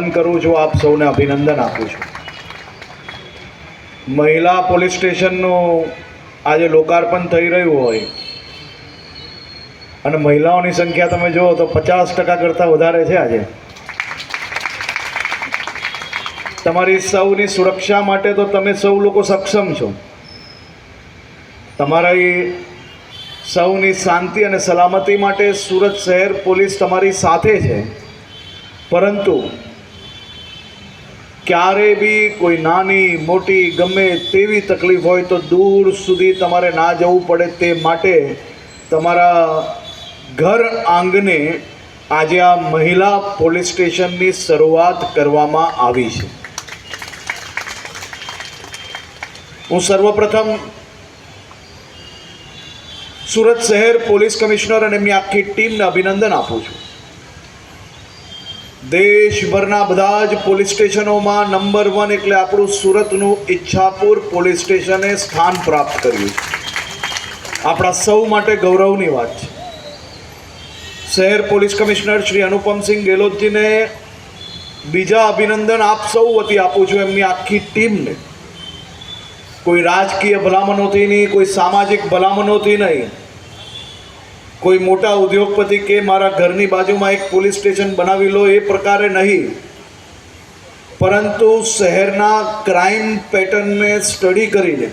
કરું છું, આપ સૌને અભિનંદન આપું છું. મહિલા પોલીસ સ્ટેશનનું આજે લોકાર્પણ થઈ રહ્યું હોય અને મહિલાઓની સંખ્યા તમે જુઓ તો પચાસ ટકા કરતાં વધારે છે આજે. તમારી સૌની સુરક્ષા માટે તો તમે સૌ લોકો સક્ષમ છો. તમારી સૌની શાંતિ અને સલામતી માટે સુરત શહેર પોલીસ તમારી સાથે છે. પરંતુ ક્યારે બી કોઈ નાની, મોટી, ગમે તેવી તકલીફ હોય તો દૂર સુધી તમારે ના જવું પડે તે માટે તમારા ઘર આંગણે આજે આ મહિલા પોલીસ સ્ટેશનની શરૂઆત કરવામાં આવી છે. હું સર્વપ્રથમ સુરત શહેર પોલીસ કમિશનર અને એમની આખી ટીમને અભિનંદન આપું છું. દેશભરના બધા જ પોલીસ સ્ટેશનોમાં નંબર વન એટલે આપણું સુરતનું ઈચ્છાપુર પોલીસ સ્ટેશને સ્થાન પ્રાપ્ત કર્યું આપણા સૌ માટે ગૌરવની વાત છે. શહેર પોલીસ કમિશનર શ્રી અનુપમસિંહ ગેહલોતજીને બીજા અભિનંદન આપ સૌ વતી આપું છું એમની આખી ટીમને. કોઈ રાજકીય ભલામણોથી નહીં, કોઈ સામાજિક ભલામણોથી નહીં. કોઈ મોટા ઉદ્યોગપતિ કે મારા ઘરની બાજુમાં એક પોલીસ સ્ટેશન બનાવી લો, એ પ્રકારે નહીં. પરંતુ શહેરના ક્રાઇમ પેટર્નને સ્ટડી કરીને,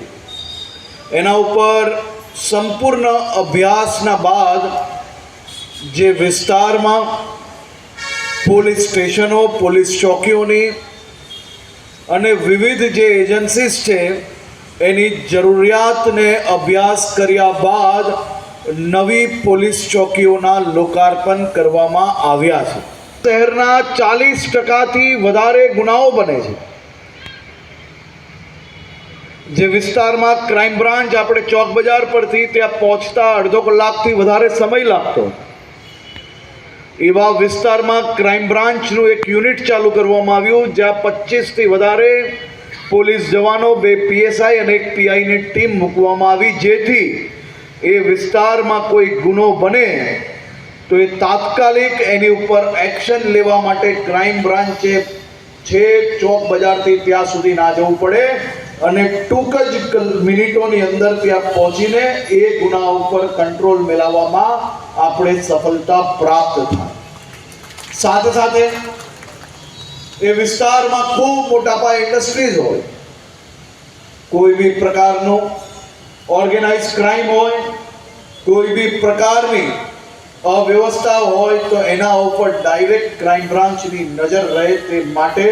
એના ઉપર સંપૂર્ણ અભ્યાસના બાદ જે વિસ્તારમાં પોલીસ સ્ટેશનો, પોલીસ ચોકીઓની અને વિવિધ જે એજન્સીસ છે, એની જરૂરિયાતને અભ્યાસ કર્યા બાદ નવી પોલીસ ચોકીઓના લોકાર્પણ કરવામાં આવ્યા છે. શહેરના ચાલીસ ટકાથી વધારે ગુનાઓ બને છે. જે વિસ્તારમાં ક્રાઇમ બ્રાન્ચ આપણે ચોક બજાર પરથી ત્યાં પહોંચતા અડધો કલાકથી વધારે સમય લાગતો. એવા વિસ્તારમાં ક્રાઇમ બ્રાન્ચનું એક યુનિટ ચાલુ કરવામાં આવ્યું, જ્યાં પચીસથી વધારે પોલીસ જવાનો બે પીએસઆઈ અને એક પીઆઈની ટીમ મૂકવામાં આવી, જેથી એ વિસ્તારમાં કોઈ ગુનો બને, તો એ તાત્કાલિક એની ઉપર એક્શન લેવા માટે ક્રાઇમ બ્રાન્ચે છે ચોક બજારથી ત્યાં સુધી ના જવું પડે અને ટૂંક જ મિનિટોની અંદર ત્યાં પહોંચીને એ ગુના ઉપર કંટ્રોલ મેળવવામાં આપણે સફળતા પ્રાપ્ત થાય. સાથે સાથે એ વિસ્તારમાં ખૂબ મોટા પાયે ઇન્ડસ્ટ્રીઝ હોય. કોઈ બી પ્રકારનું ઓર્ગેનાઇઝ ક્રાઇમ હોય, કોઈ બી પ્રકારની અવ્યવસ્થા હોય, તો એના ઉપર ડાયરેક્ટ ક્રાઇમ બ્રાન્ચની નજર રહે તે માટે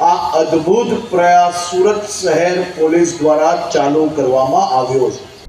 આ અદ્ભુત પ્રયાસ સુરત શહેર પોલીસ દ્વારા ચાલુ કરવામાં આવ્યો છે.